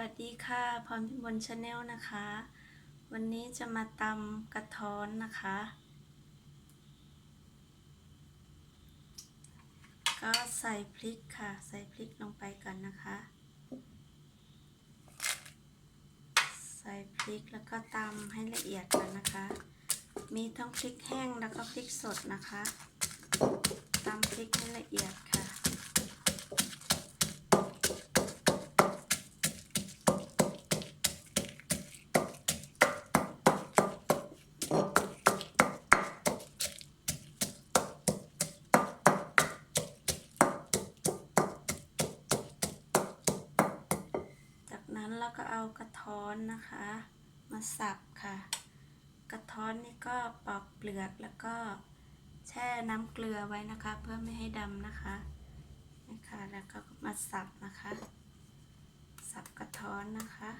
วัสดีค่ะ พรพิมลชาแนลนะคะ วันนี้จะมาตำกระท้อนนะคะ ก็ใส่พริกค่ะ ใส่พริกลงไปก่อนนะคะ ใส่พริกแล้วก็ตำให้ละเอียดก่อนนะคะ มีทั้งพริกแห้งแล้วก็พริกสดนะคะตำพริกให้ละเอียดค่ะ จากนั้นเราก็เอากระท้อนนะคะ มาสับค่ะ กระท้อนนี่ก็ปอกเปลือกแล้วก็แช่น้ำเกลือไว้นะคะ เพื่อไม่ให้ดำนะคะนะคะแล้วก็มาสับนะคะ สับกระท้อนนะคะ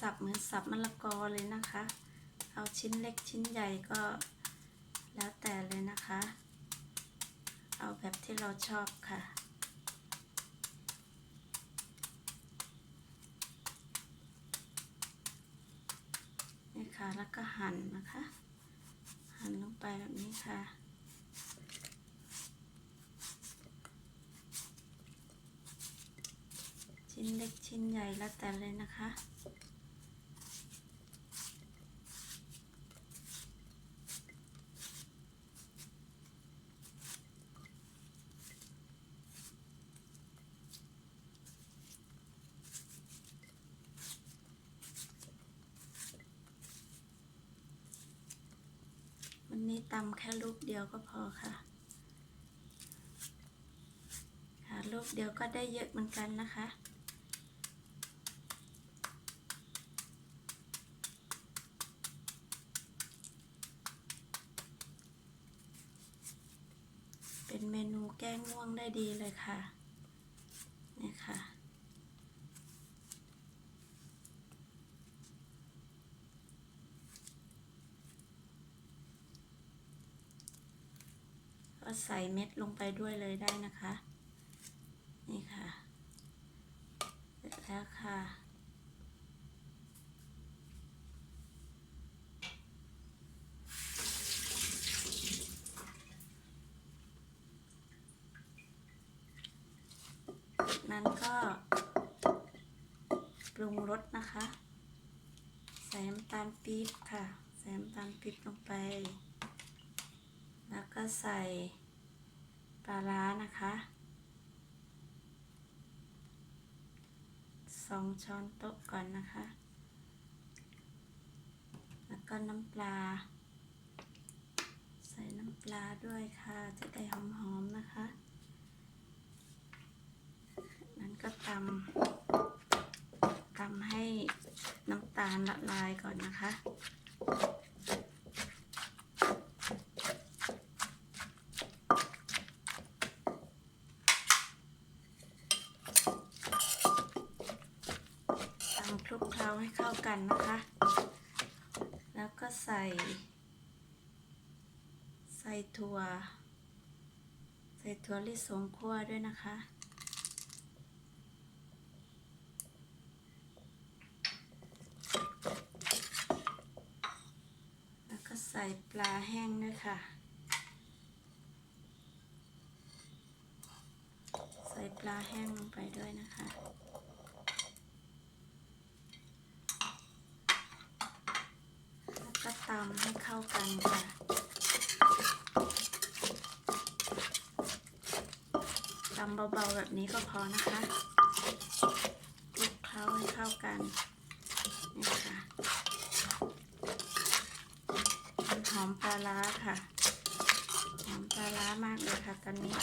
สับเหมือนสับมะละกอเลยนะคะ เอาชิ้นเล็กชิ้นใหญ่ก็แล้วแต่เลยนะคะ เอาแบบที่เราชอบค่ะนี่ค่ะแล้วก็หั่นนะคะ หั่นลงไปแบบนี้ค่ะชิ้นเล็กชิ้นใหญ่แล้วแต่เลยนะคะ ตำแค่ลูกเดียวก็พอค่ะ ค่ะลูกเดียวก็ได้เยอะเหมือนกันนะคะเป็นเมนูแก้ง่วงได้ดีเลยค่ะ นี่ค่ะ ก็ใส่เม็ดลงไปด้วยเลยได้นะคะ นี่ค่ะ เสร็จแล้วค่ะ นั้นก็ปรุงรสนะคะ ใส่น้ำตาลปี๊บค่ะ ใส่น้ำตาลปี๊บลงไป แล้วก็ใส่ ปลาร้านะคะสองช้อนโต๊ะก่อนนะคะ แล้วก็น้ำปลา ใส่น้ำปลาด้วยค่ะ จะได้หอมๆนะคะนั้นก็ตำตำให้น้ำตาลละลายก่อนนะคะ ตำค ล้าให้เข้ากันนะคะ แล้วก็ใส่ ใส่ถั่ว ใส่ถั่วลิสงคั่วด้วยนะคะแล้วก็ใส่ปลาแห้งด้วยค่ะ ใส่ปลาแห้งลงไปด้วยนะคะ แล้วก็ตำให้เข้า กันค่ะ ตำเบาๆแบบนี้ก็พอนะคะคลุกเคล้าให้เข้ากันนี่ค่ะหอมปลาร้าค่ะ หอมปลาร้ามากเลยค่ะตอนนี้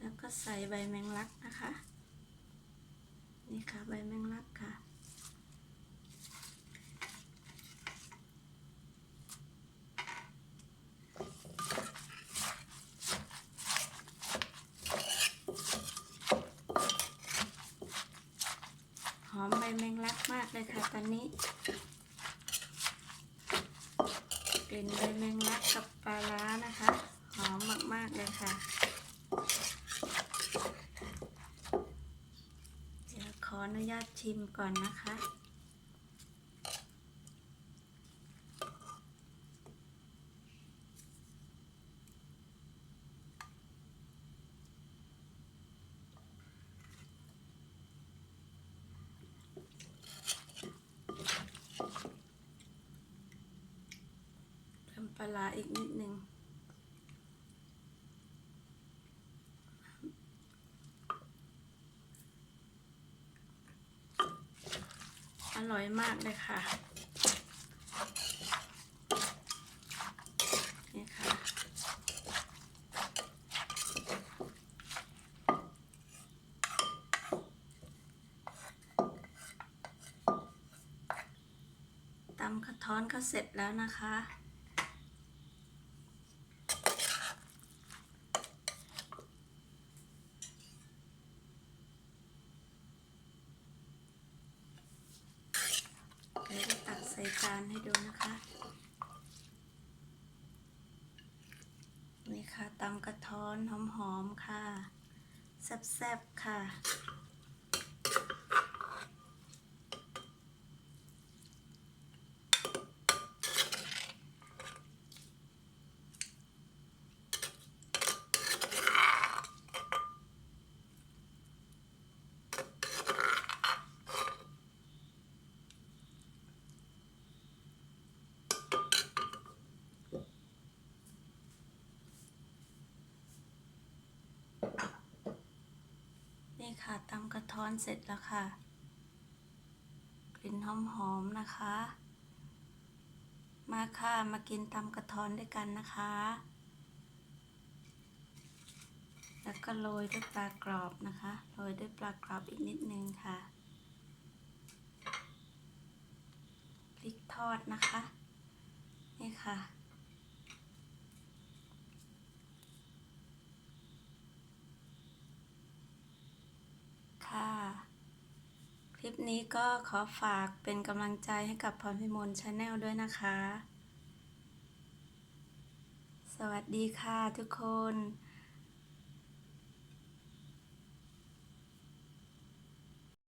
แล้วก็ใส่ใบแมงลักนะคะ นี่ค่ะใบแมงลักค่ะ แเลยค่ะตอนนี้ กลิ่นใบแมงลักกับปลาล้านะคะ หอมมากๆเลยค่ะ เดี๋ยวขออนุญาตชิมก่อนนะคะ เพิ่มปลา ร้าอีกนิดนึง อร่อยมากเลยค่ะ นี่ค่ะ ตำกระท้อนก็เสร็จแล้วนะคะ เดี๋ยวจะตักใส่จานให้ดูนะคะ นี่ค่ะตำกระท้อนหอมๆค่ะ แซ่บๆค่ะ ค่ะตำกระท้อนเสร็จแล้วค่ะ กลิ่นหอมๆนะคะ มาค่ะมากินตำกระท้อนด้วยกันนะคะ แล้วก็โรยด้วยปลากรอบนะคะโรยด้วยปลากรอบอีกนิดนึงค่ะพริกทอดนะคะ นี่ค่ะค่ะ ค ลิปนี้ก็ขอฝากเป็นกำลังใจให้กับพรพิมลชาแนลด้วยนะคะ สวัสดีค่ะทุกคน